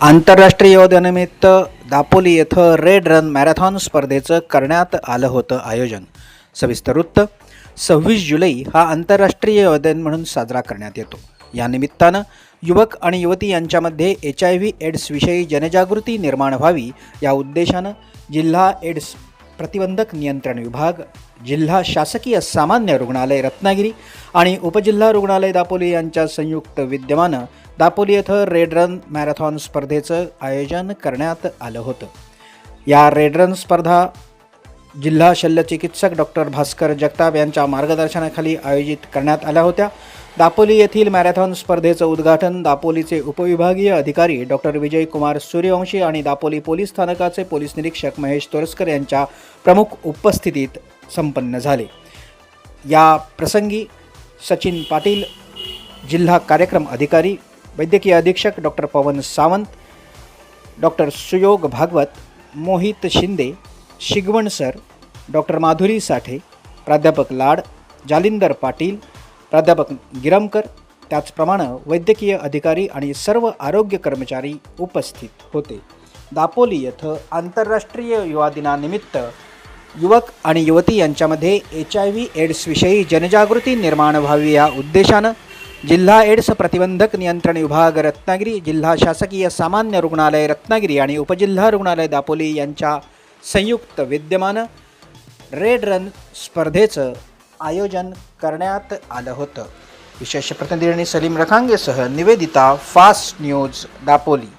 आंतरराष्ट्रीय योग दापोली येथं रेड रन मॅरेथॉन स्पर्धेचं करण्यात आलं होतं आयोजन. सविस्तर वृत्त सव्वीस जुलै हा आंतरराष्ट्रीय योग दिन म्हणून साजरा करण्यात येतो. या निमित्तानं युवक आणि युवती यांच्यामध्ये एच आय व्ही एड्सविषयी जनजागृती निर्माण व्हावी या उद्देशानं जिल्हा एड्स प्रतिबंधक नियंत्रण विभाग जिल्हा शासकीय सामान्य रुग्णालय रत्नागिरी आणि उपजिल्हा रुग्णालय दापोली यांच्या संयुक्त विद्यमानं दापोली येथं रेड रन मॅरेथॉन स्पर्धेचं आयोजन करण्यात आलं होतं. या रेड रन स्पर्धा जिल्हा शल्यचिकित्सक डॉक्टर भास्कर जगताप यांच्या मार्गदर्शनाखाली आयोजित करण्यात आल्या होत्या. दापोली येथील मॅरेथॉन स्पर्धेचं उद्घाटन दापोलीचे उपविभागीय अधिकारी डॉक्टर विजयकुमार सूर्यवंशी आणि दापोली पोलीस स्थानकाचे पोलीस निरीक्षक महेश तोरसकर यांच्या प्रमुख उपस्थितीत संपन्न झाले. या प्रसंगी सचिन पाटील जिल्हा कार्यक्रम अधिकारी वैद्यकीय अधीक्षक doctor Pawan Sawant doctor Suyog Bhagwat Mohit Shinde Shigwan sir doctor Madhuri Sathe प्राध्यापक लाड जालिंदर पाटील प्राध्यापक गिरमकर त्याचप्रमाणे वैद्यकीय अधिकारी आणि सर्व आरोग्य कर्मचारी उपस्थित होते. दापोली येथं आंतरराष्ट्रीय युवा दिनानिमित्त युवक आणि युवती यांच्यामध्ये एच आय व्ही एड्सविषयी जनजागृती निर्माण व्हावी या उद्देशानं जिल्हा एड्स प्रतिबंधक नियंत्रण विभाग रत्नागिरी जिल्हा शासकीय सामान्य रुग्णालय रत्नागिरी आणि उपजिल्हा रुग्णालय दापोली यांच्या संयुक्त विद्यमानं रेड रन स्पर्धेचं आयोजन करण्यात आलं होतं विशेष प्रतिनिधी सलीम रखांगेसह निवेदिता फास्ट न्यूज दापोली